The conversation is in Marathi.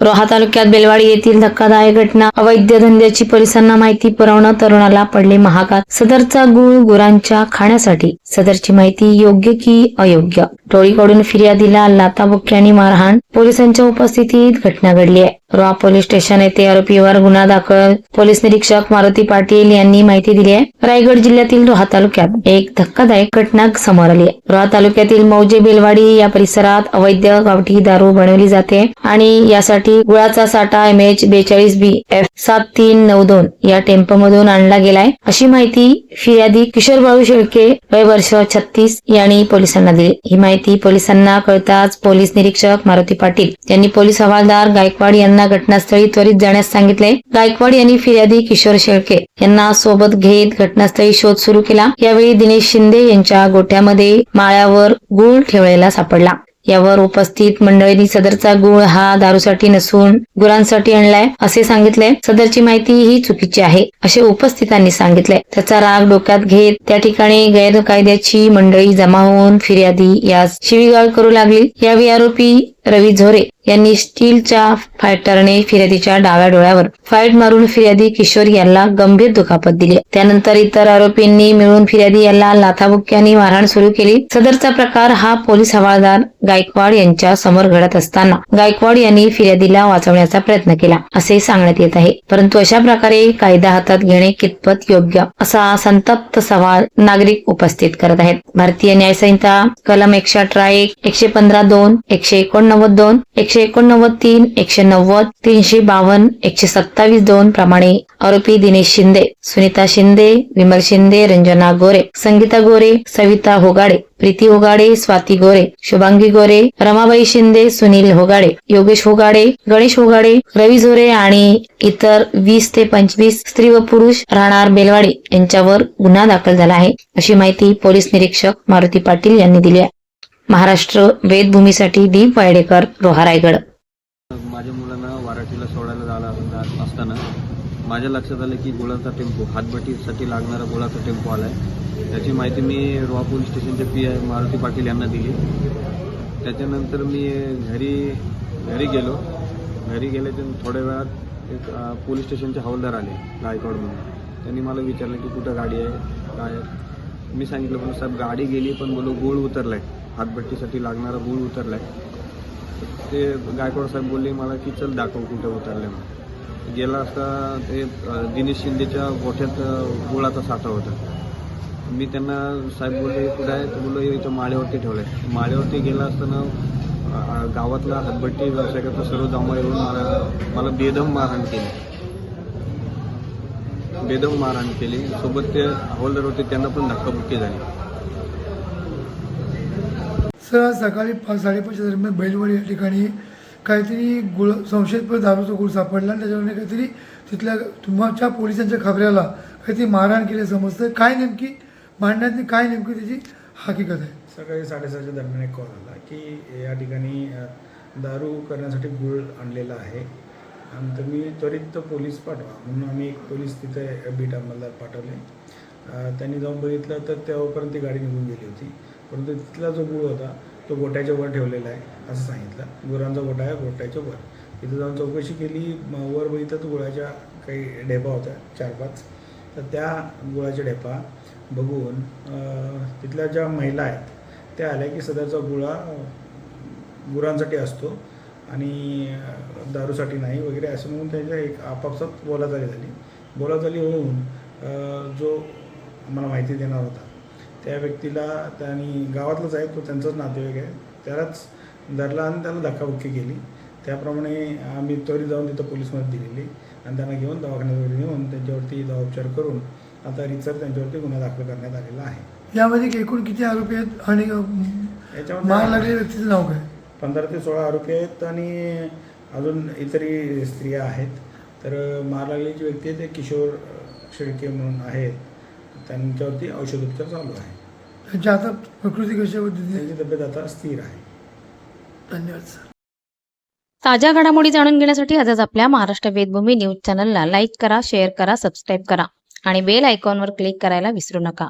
रोहा तालुक्यात बेलवाडी येथील धक्कादायक घटना. अवैध धंद्याची पोलिसांना माहिती पुरवणं तरुणाला पडले महागात. सदरचा गुळ गुरांच्या खाण्यासाठी. सदरची माहिती योग्य की अयोग्य? टोळीकडून फिर्यादीला लाताबुक्क्यांनी मारहाण. पोलिसांच्या उपस्थितीत घटना घडली आहे. रोहा पोलीस स्टेशन येथे आरोपीवर गुन्हा दाखल. पोलीस निरीक्षक मारुती पाटील यांनी माहिती दिली आहे. रायगड जिल्ह्यातील रोहा तालुक्यात एक धक्कादायक घटना समोर आली आहे. रोहा तालुक्यातील मौजे बेलवाडी या परिसरात अवैध गावठी दारू बनवली जाते आणि यासाठी गुळाचा साठा एम एच बेचाळीस बी एफ सात तीन नऊ दोन या टेम्पो मधून आणला गेलाय. अशी माहिती फिर्यादी किशोर बाळू शेळके वय वर्ष छत्तीस यांनी पोलिसांना दिली. ही माहिती पोलिसांना कळताच पोलीस निरीक्षक मारुती पाटील यांनी पोलीस हवालदार गायकवाड यांना घटनास्थळी त्वरित जाण्यास सांगितले. गायकवाड यांनी फिर्यादी किशोर शेळके यांना सोबत घेत घटनास्थळी शोध सुरू केला. यावेळी दिनेश शिंदे यांच्या गोठ्यामध्ये माळ्यावर गुळ ठेवलेला सापडला. यावर उपस्थित मंडळींनी सदरचा गुळ हा दारूसाठी नसून गुरांसाठी आणलाय असे सांगितले. सदरची माहिती ही चुकीची आहे असे उपस्थितांनी सांगितले. त्याचा राग डोक्यात घेत त्या ठिकाणी गैरकायद्याची मंडळी जमा होऊन फिर्यादी यास शिवीगाळ करू लागली. यावेळी आरोपी रवी झोरे यांनी स्टीलच्या फायटरने फिर्यादीच्या डाव्या डोळ्यावर फाईट मारून फिर्यादी किशोर याला गंभीर दुखापत दिली. त्यानंतर इतर आरोपींनी मिळून फिर्यादी याला लाथाबुक्क्यांनी मारहाण सुरू केली. सदरचा प्रकार हा पोलीस हवालदार गायकवाड यांच्या समोर घडत असताना गायकवाड यांनी फिर्यादीला वाचवण्याचा प्रयत्न केला असे सांगण्यात येत आहे. परंतु अशा प्रकारे कायदा हातात घेणे कितपत योग्य असा संतप्त सवाल नागरिक उपस्थित करत आहेत. भारतीय न्यायसंहिता कलम एकशे अठरा एक एकशे पंधरा दोन एकशे एकोणनव्वद दोन एकशे एकोणनव्वद तीन एकशे नव्वद तीनशे बावन्न एकशे सत्तावीस दोन प्रमाणे आरोपी दिनेश शिंदे सुनीता शिंदे विमल शिंदे रंजना गोरे संगीता गोरे सविता होगाडे प्रीती होगाडे स्वाती गोरे शुभांगी गोरे रमाबाई शिंदे सुनील होगाडे योगेश होगाडे गणेश होगाडे रवी झोरे आणि इतर वीस ते पंचवीस स्त्री व पुरुष राहणार बेलवाडे यांच्यावर गुन्हा दाखल झाला आहे. अशी माहिती पोलीस निरीक्षक मारुती पाटील यांनी दिली आहे. महाराष्ट्र वेदभूमीसाठी दीप वायडेकर रोहा रायगड. माझ्या मुलांना वाराठीला सोडायला जायला जात असताना माझ्या लक्षात आलं की गुळाचा टेम्पो हातबटीसाठी लागणारा गुळाचा टेम्पो आलाय. त्याची माहिती मी रोहा पोलीस स्टेशनचे पी आय मारुती पाटील यांना दिली. त्याच्यानंतर मी घरी घरी गेलो. घरी गेल्याच्या थोड्या वेळात एक पोलीस स्टेशनचे हवालदार आले गायकवाड म्हणून. त्यांनी मला विचारलं की कुठं गाडी आहे काय मी सांगितलं पण साहेब गाडी गेली पण बोलो गुळ उतरलाय. हातभट्टीसाठी लागणारा गुळ उतरलाय. ते गायकवाड साहेब बोलले मला की चल दाखव कुठे उतरले म्हणून. गेला असता ते दिनेश शिंदेच्या गोठ्यात गुळाचा साठा होता. मी त्यांना साहेब बोलले कुठे आहे? तर बोललो इथं माळ्यावरती ठेवलं आहे माळ्यावरती गेला असताना गावातला हातभट्टी व्यावसायिकाचा सर्व जमा येऊन मला मला बेदम मारहाण केली. बेदम मारहाण केली. सोबत ते हवालदार होते त्यांना पण धक्काबुक्की झाली. सर आज सकाळी पाच साडेपाचच्या दरम्यान बैलवाडी या ठिकाणी काहीतरी गुळ संशयित दारूचा गुळ सापडला आणि त्याच्यामध्ये काहीतरी तिथल्या तुमच्या पोलिसांच्या खबऱ्याला काहीतरी मारहाण केले समजतं. काय नेमकी मांडण्यातली काय नेमकी त्याची हकीकत आहे? सकाळी साडेसहाच्या दरम्यान एक कॉल आला की या ठिकाणी दारू करण्यासाठी गुळ आणलेला आहे. आणि तुम्ही त्वरित पोलीस पाठवा म्हणून आम्ही एक पोलीस तिथे बीट अंमलदार पाठवले. त्यांनी जाऊन बघितलं तर तेव्हापर्यंत ती गाडी निघून गेली होती. परंतु तिथला जो गुळ होता तो गोट्याच्या वर ठेवलेला आहे असं सांगितलं. गुरांचा गोटा आहे गोट्याच्या वर. तिथं जाऊन चौकशी केली वर बघितलं तर गुळाच्या काही ढेपा होत्या चार पाच. तर त्या गुळाच्या ढेपा बघून तिथल्या ज्या महिला आहेत त्या आल्या की सदरचा गुळा गुरांसाठी असतो आणि दारूसाठी नाही वगैरे असं म्हणून त्यांच्या एक आपापसात बोलाचाली झाली. बोलाचाली होऊन जो आम्हाला माहिती देणार होता त्या व्यक्तीला त्यांनी गावातलाच आहे तो त्यांचाच नातेवाईक आहे. त्यालाच धरला आणि त्याला धक्काबुक्की केली. त्याप्रमाणे आम्ही त्वरित जाऊन तिथं पोलीसमध्ये दिलेली. आणि त्यांना घेऊन दवाखान्यात वगैरे नेऊन त्यांच्यावरती दवापचार करून आता रितसर त्यांच्यावरती गुन्हा दाखल करण्यात आलेला आहे. यामध्ये एकूण किती आरोपी आहेत आणि याच्यामध्ये लागलेल्या व्यक्तीचं नाव काय? पंधरा ते सोळा आरोपी आहेत आणि अजून इतरही स्त्रिया आहेत. तर मार लागलेली जी व्यक्ती आहे ते किशोर शेळके म्हणून आहेत. त्यांच्यावरती औषधोपचार चालू आहे. त्यांची आता प्रकृती कशा पद्धतीने? त्यांची तब्येत आता स्थिर आहे. धन्यवाद सर. ताज्या घडामोडी जाणून घेण्यासाठी आजच आपल्या महाराष्ट्र वेदभूमी न्यूज चॅनलला लाईक करा शेअर करा सबस्क्राईब करा आणि बेल आयकॉनवर क्लिक करायला विसरू नका.